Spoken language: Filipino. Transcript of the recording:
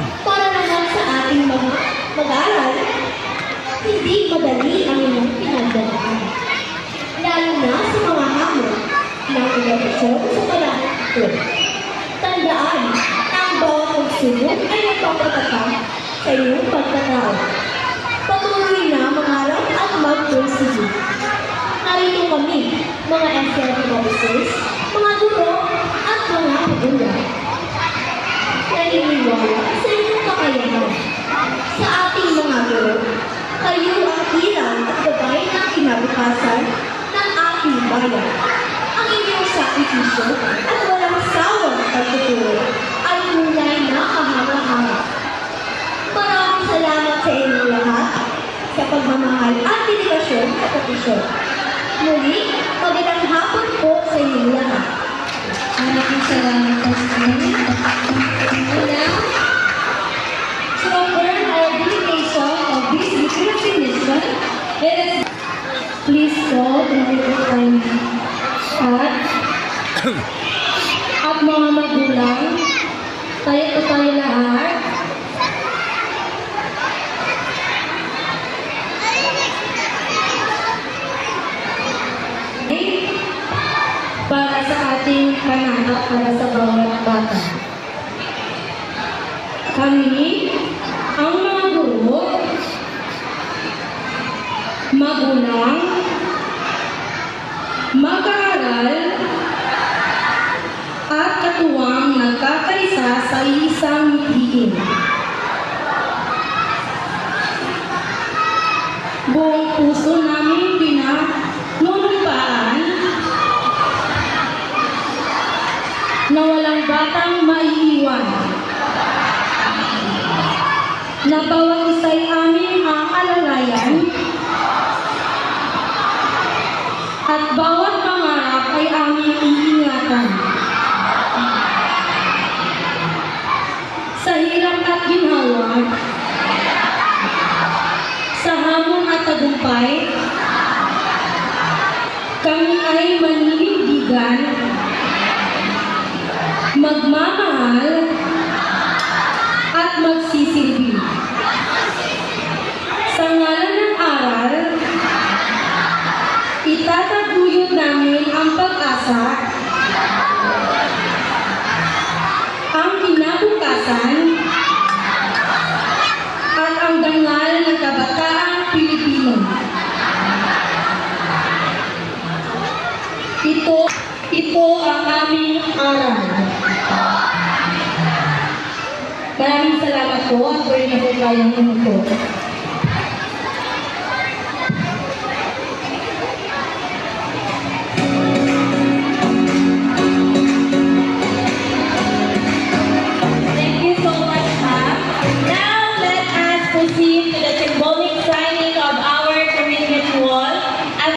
Para naman sa ating mga mag-aaral, hindi madali ang inyong pinagdadaan. Lalo na sa mga hamon ng edukasyon sa palahat Tandaan na ang bawat pagsubok ay nagpapatatag sa iyong pagkatao. Patuloy na mangarap at mag-persevere. Narito kami, mga SLT officers, mga guro, at mga magulang. Naniniwala sa inyong kakayahan. Sa ating mga guro, kayo ang ilaw at gabay ng kinabukasan ng ating bayan. Ang inyong sakripisyo at walang sawang pagtuturo ay tunay na kahanga-hanga. Maraming salamat sa inyong lahat sa pagmamahal at dedikasyon sa profesyon. Muli, magandang hapon po sa inyong lahat. Maraming salamat At, mga magulang, tayo po tayo lahat. para sa ating panahon para sa bawat bata. Kami, ang mga guro, magulang, mag-aaral, at katuwang nagkakaisa sa isang mithiin. Buong puso namin pinanunumpaan na walang batang maiiwan. Na isa'y aming aalalayan at bawat pangarap ay aming iingatan. Sa hirap at ginhawa, sa hamon at tagumpay, kami ay maninindigan, magmamahal, at magsisilbi. Sa ngalan ng aral, itataguyod namin ang pag-asa, ang kinabukasan, at ang dangal ng kabataang Pilipino. Ito, ito ang aral. Maraming salamat po at pwede na po tayong umupo.